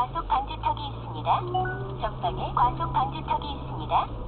과속 방지턱이 있습니다. 전방에 과속 방지턱이 있습니다.